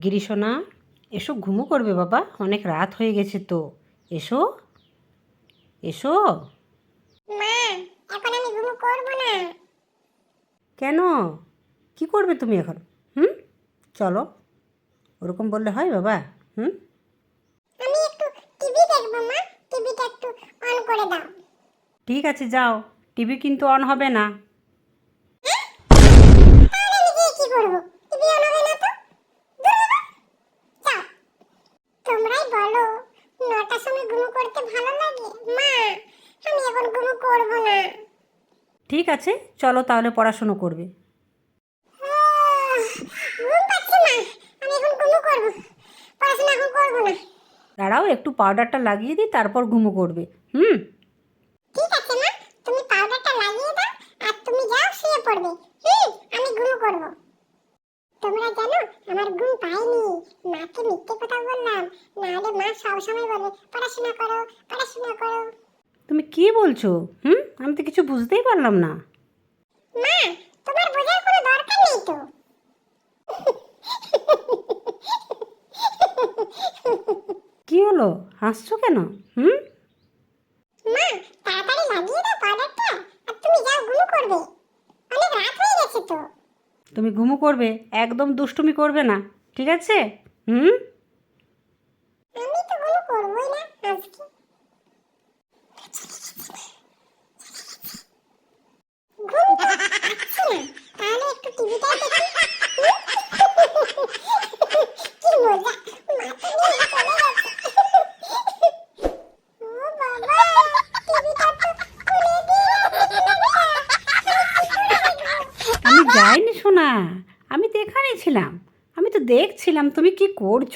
গিরিশোনা এসো ঘুমো করবে বাবা অনেক রাত হয়ে গেছে তো। এসো এসো। মা এখন আমি ঘুমো করব না। কেন? কি করবে তুমি এখন? হুম? চলো ওরকম বললে হয় বাবা হুম? আমি একটু টিভি দেখব মা টিভিটা একটু অন করে দাও। ঠিক আছে যাও টিভি কিন্তু অন হবে না। তাহলে আমি গিয়ে কি করব টিভি অন হবে না তো দূর বাবা। যাও তোমরাই বলো নটার সময় ঘুমো করতে ভালো লাগে মা আমি এখন ঘুমো করব না ঠিক আছে, চলো তাহলে পড়াশুনো করবে। না দাঁড়াও, একটু পাউডারটা লাগিয়ে দিই, তারপর ঘুমো করবে, হুম? ঠিক আছে মা, তুমি পাউডারটা লাগিয়ে দাও, আর তুমি যাও শুয়ে পড়বে, হুম? আমি ঘুম করব। তোমরা জানো, আমার ঘুম পাইনি মাকে মিথ্যে কথা বললাম, নাহলে মা সবসময় বলে, পড়াশোনা করো পড়াশোনা করো। তুমি কি বলছো? হুম? আমি তো কিছু বুঝতেই পারলাম না। মা তোমার বোঝার কোনো দরকার নেই তো। কি হলো? হাসছো কেন? হুম? মা তাড়াতাড়ি লাগিয়ে দাও পাউডারটা আর তুমি যাও ঘুম করবে। অনেক রাত হয়ে গেছে তো। তুমি ঘুমো করবে একদম দুষ্টুমি করবে না ঠিক আছে? হুম? আমি তো ঘুম করবোই না আজকে ঘুম তো আসছে না তাহলে একটু টিভিটাই দেখি কি মজা মাথা নিয়ে চলে যাচ্ছে ও বাবা টিভিটা তো খুলে দিয়ে আমি যাইনি শোনা আমি তো এখানেই ছিলাম। আমি তো দেখছিলাম তুমি কি করছ?